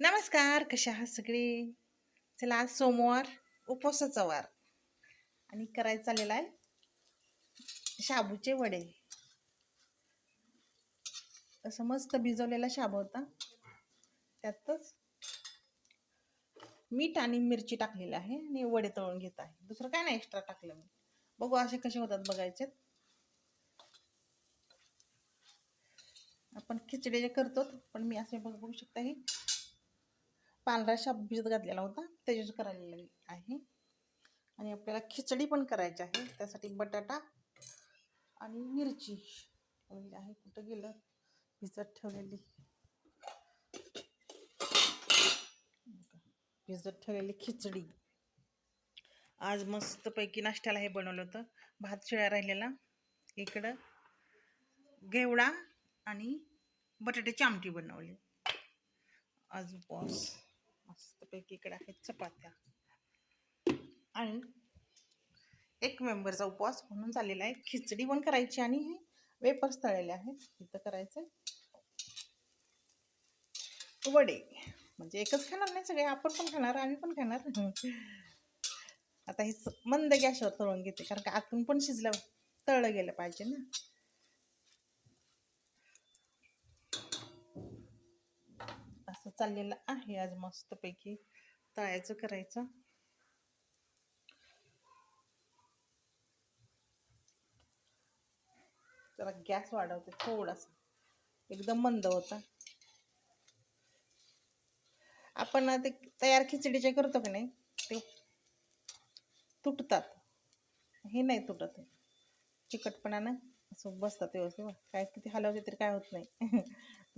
नमस्कार कशा आहात सगळे? चला आज सोमवार उपवासाचा वार. आणि करायचं चाललेला आहे शाबूचे वडे. असं मस्त भिजवलेला शाबू होता. त्यातच मीठ आणि मिरची टाकलेलं आहे आणि वडे तळून घेत आहे. दुसरं काय नाही एक्स्ट्रा टाकलं मी. बघू असे कसे होतात बघायचे आपण खिचडी जे करतो पण मी असे बघ बघू शकता हे. पांढरा शाब भिजत घातलेला होता. त्याच्याच करायला आहे. आणि आपल्याला खिचडी पण करायची आहे. त्यासाठी बटाटा आणि मिरची आहे. कुठं गेलं? भिजत ठेवलेली. भिजत ठेवलेली खिचडी. आज मस्तपैकी नाश्त्याला हे बनवलं होतं. भात शिळा राहिलेला. इकडं घेवडा आणि बटाट्याची आमटी बनवली. आज उपवास. मस्तपैकी इकडे आहेत चपात्या. आणि एक मेंबरचा उपवास म्हणून चाललेला आहे. खिचडी पण करायची आणि हे वेपर्स तळलेले आहेत. इथं करायचं वडे. म्हणजे एकच खाणार नाही सगळे. आपण पण खाणार आम्ही पण खाणार. आता हे मंद गॅसवर तळून घेते. कारण का आतून पण शिजलं तळलं गेलं पाहिजे ना. असं चाललेलं आहे आज मस्तपैकी. तळायचं करायचं. जरा गॅस वाढवते थोडासा. एकदम मंद होता. आपण ते तयार खिचडीचे करतो की नाही ते तुटतात. हे नाही तुटत. चिकटपणानं असं बसतात व्यवस्थित. काय किती हलवते तरी काय होत नाही.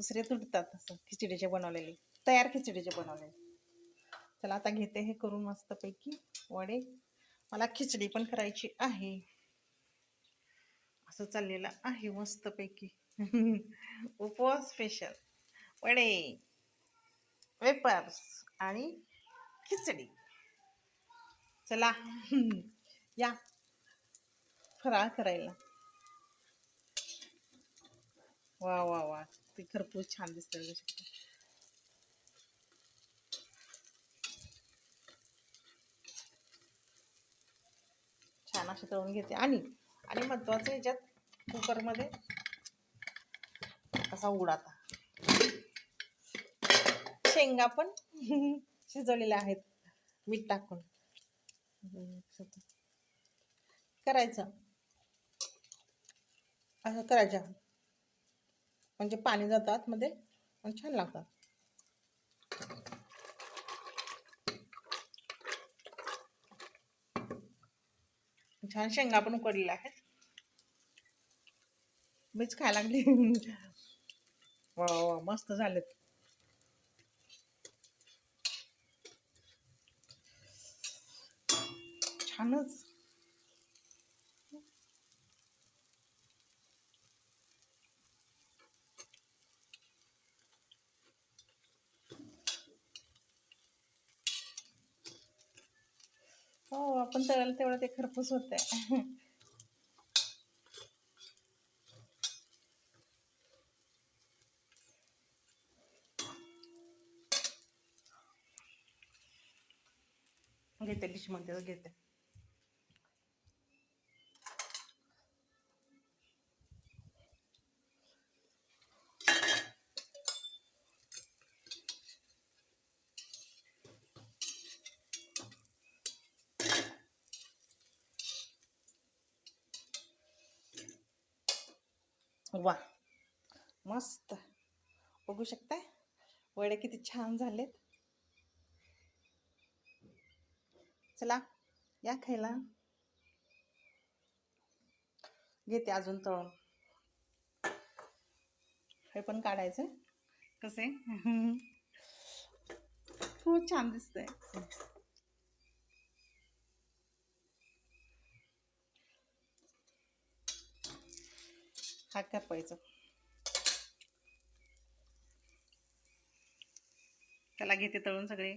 दुसरे तुटतात असं खिचडीचे बनवलेले. तयार खिचडीचे बनवलेले. चला आता घेते हे करून मस्तपैकी वडे. मला खिचडी पण करायची आहे. असं चाललेलं आहे मस्तपैकी. उपवास स्पेशल वडे वेपर्स आणि खिचडी. चला या. फराळ करायला. वा वा वा. ते खरपूस छान दिसतंय बघू शकता. छान असे तळून घेते. आणि आणि महत्वाचं ह्याच्यात कुकरमध्ये असा उडाता शेंगा पण शिजवलेल्या आहेत. मीठ टाकून. करायचं. असं करायचं. म्हणजे पाणी जातं आतमध्ये आणि छान लागतात. छान शेंगा पण उकडलेल्या आहेत. मीच खायला लागली. वा वा मस्त झालेत. छानच हो आपण तळायला तेवढं ते खरपूस होत आहे घेते डिशमध्ये घेते वा. मस्त. बघू शकताय वडे किती छान झालेत. चला या खायला. घेते अजून तळून. हे पण काढायचं. कसे? खूप हो, छान दिसतंय. हा कापायचं त्याला घेते तळून सगळे.